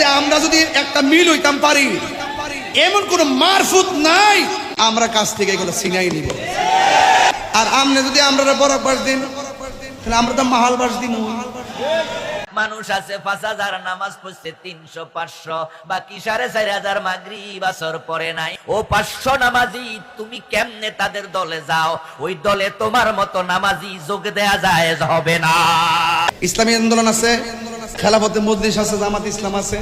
যদি আমরা যদি একটা মিল হইতাম পারি এমন কোন মারফুত নাই আমরা কাছ থেকে এগুলো ছিনাই নিব। আর আমনে যদি আমরা বরফ বাস দিন তাহলে আমরা তো মাহাল বাস দিন মানুষ আছে পাঁচ হাজার নামাজ পড়ছে তিনশো পাঁচশো বাকি সাড়ে চার হাজার মাগরি বাসর পরে নাই। ও পাঁচশো নামাজি তুমি কেমনে তাদের দলে যাও? ওই দলে তোমার মতো নামাজি যোগ দেয়া যায় হবে না। ইসলামী আন্দোলন আছে খেলাফতে মজলিস আছে, জামাত ইসলাম আছে,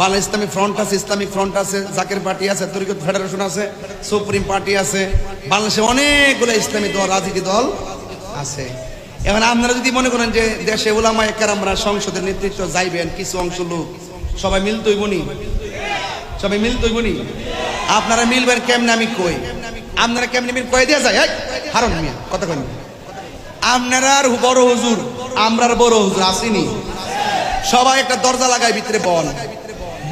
বাংলা ইসলামী ফ্রন্ট আছে, ইসলামিক ফ্রন্ট আছে, জাকের পার্টি আছে, তরিকত ফেডারেশন আছে, সুপ্রিম পার্টি আছে, বাংলাদেশে অনেকগুলো ইসলামী দল, রাজনীতি দল আছে। এখন আপনারা যদি মনে করেন যে দেশে ওলামা আমরা সংসদের নেতৃত্ব যাইবেন কিছু অংশ লোক, সবাই মিলতই বনি সবাই মিলতই বনি আপনারা মিলবেন কেমনে আমি কই? আপনারা কেমনে মিল, কয়ে দেওয়া যায় হারুন মিয়া, কথা কন আপনারা আর বড় হুজুর, আমরার বড় হুজুর আসিনি। সবাই একটা দরজা লাগায় ভিতরে বন।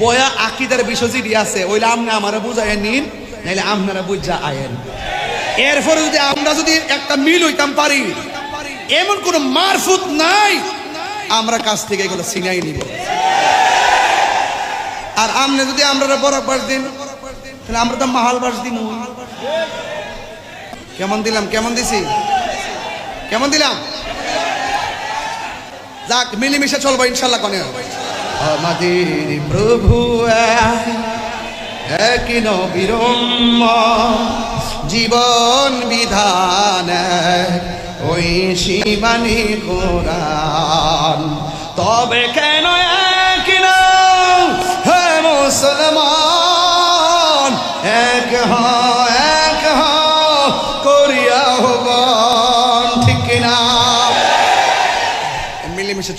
বয়া আকিদার বিষয় যেটি আছে, ওইলে আপনি আমারা বুঝাই নিন, নাইলে আপনারা বুঝা আয়েন। এরপরে যদি আমরা যদি একটা মিল হইতাম পারি, এমন কোন মারফুত নাই, আমরা কাছ থেকে এগুলো ছিনাই নিব। আর আমনে যদি আমরা বরফ বাস দিন, তাহলে আমরা তো মাহাল বাস দিব কেমন দিলাম, কেমন দিছি? কেমন দিলাম? যাক, মিলেমিশে চলবো, ইনশাল্লাহ কনে আমাদের প্রভু এক নবীর জীবন বিধান ওই শিবানী কোরআন। তবে কেন এক হে মুসলমান, এক হ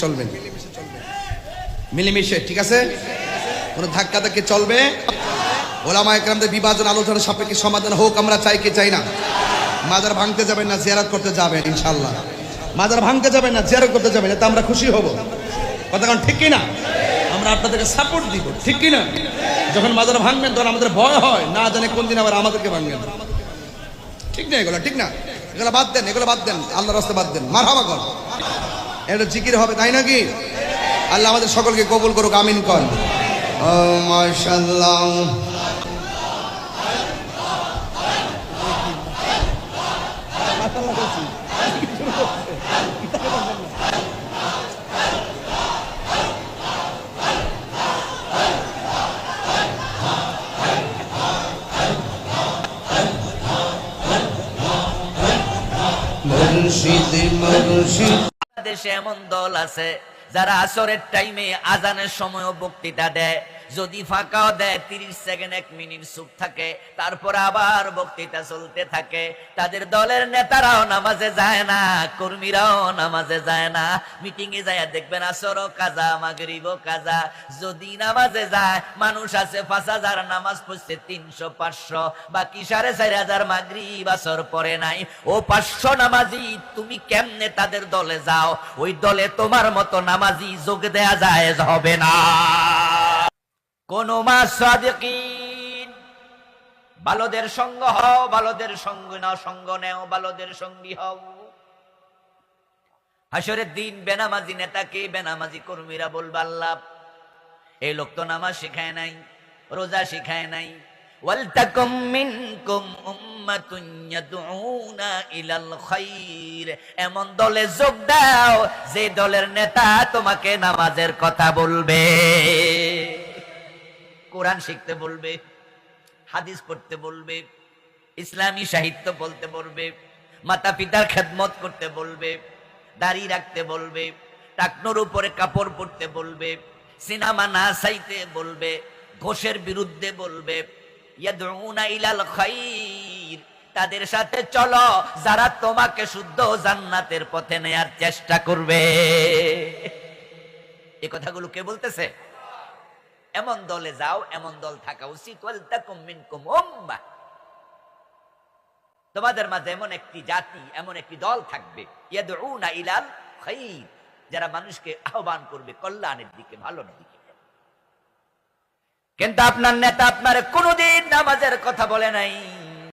চলবেন মিলেমিশে, ঠিক আছে? কোনো ধাক্কা ধাক্কি চলবে? ওলামা বিভাজন আলোচনা সাপেক্ষে সমাধান হোক, আমরা চাই কি চাই না। মাজার ভাঙতে যাবেন না, জিয়ারত করতে যাবেন ইনশাল্লাহ মাজার ভাঙতে যাবেন না, জিয়ারত করতে যাবেন, এতে আমরা খুশি হব। কথা কারণ ঠিক কিনা? আমরা আপনাদেরকে সাপোর্ট দিব, ঠিক কিনা? যখন মাজার ভাঙবেন, তখন আমাদের ভয় হয়, না জানে কোন দিন আবার আমাদেরকে ভাঙবেন। ঠিক না এগুলো, ঠিক না? এগুলো বাদ দেন, এগুলো বাদ দেন আল্লাহ রাস্তা বাদ দেন। মার হাবা কর। এটা জিকির হবে তাই নাকি? আল্লাহ আমাদের সকলকে কবুল করুক আমিন কর ও দেশে এমন দল আছে যারা আসরের টাইমে আজানের সময়ও বক্তৃতা দেয়। যদি ফাঁকাও দেয়, তিরিশ সেকেন্ড, এক মিনিট চুপ থাকে, তারপর আবার বক্তৃতা চলতে থাকে। তাদের দলের নেতারাও নামাজে যায় না, কর্মীরাও নামাজে যায় না। মিটিং এ যায় দেখবেন আসরও কাজা মাগরিব কাজা। যদি নামাজে যায়, মানুষ আছে পাঁচ হাজার, নামাজ পড়ছে তিনশো, পাঁচশো। বাকি সাড়ে চার হাজার মাগরিব আসর পরে নাই। ও পাঁচশো নামাজি, তুমি কেমনে তাদের দলে যাও? ওই দলে তোমার মতো নামাজি যোগ দেয়া যায় হবে না। কোন মা সাদিকিন সঙ্গ হও ভালোদের সঙ্গ নাও, সঙ্গ নেও ভালোদের সঙ্গী হও। হাসরের দিন বেনামাজি নেতাকে, বেনামাজি কর্মীরা বলবা, আল্লাহ, এই লোক তো নামাজ শিখায় নাই, রোজা শিখায় নাই। ইলাল এমন দলে যোগ দাও, যে দলের নেতা তোমাকে নামাজের কথা বলবে। কোরআন শিখতে বলবে, হাদিস পড়তে বলবে, ইসলামী সাহিত্য বলতে বলবে মাতা পিতার খেদমত করতে বলবে, দাড়ি রাখতে বলবে, টাকনোর উপরে কাপড় পরতে বলবে, সিনেমা না চাইতে বলবে, ঘোষের বিরুদ্ধে বলবে ইলাল তাদের সাথে চলো, যারা তোমাকে শুদ্ধ জান্নাতের পথে নেয়ার চেষ্টা করবে। এ কথাগুলো কে বলতেছে? এমন দলে যাও, এমন দল থাকা উচিত। তোমাদের মাঝে এমন একটি জাতি, এমন একটি দল থাকবে। ইলাল যারা মানুষকে আহ্বান করবে কল্যাণের দিকে, ভালোর দিকে। কিন্তু আপনার নেতা আপনার কোনোদিন নামাজের কথা বলে নাই।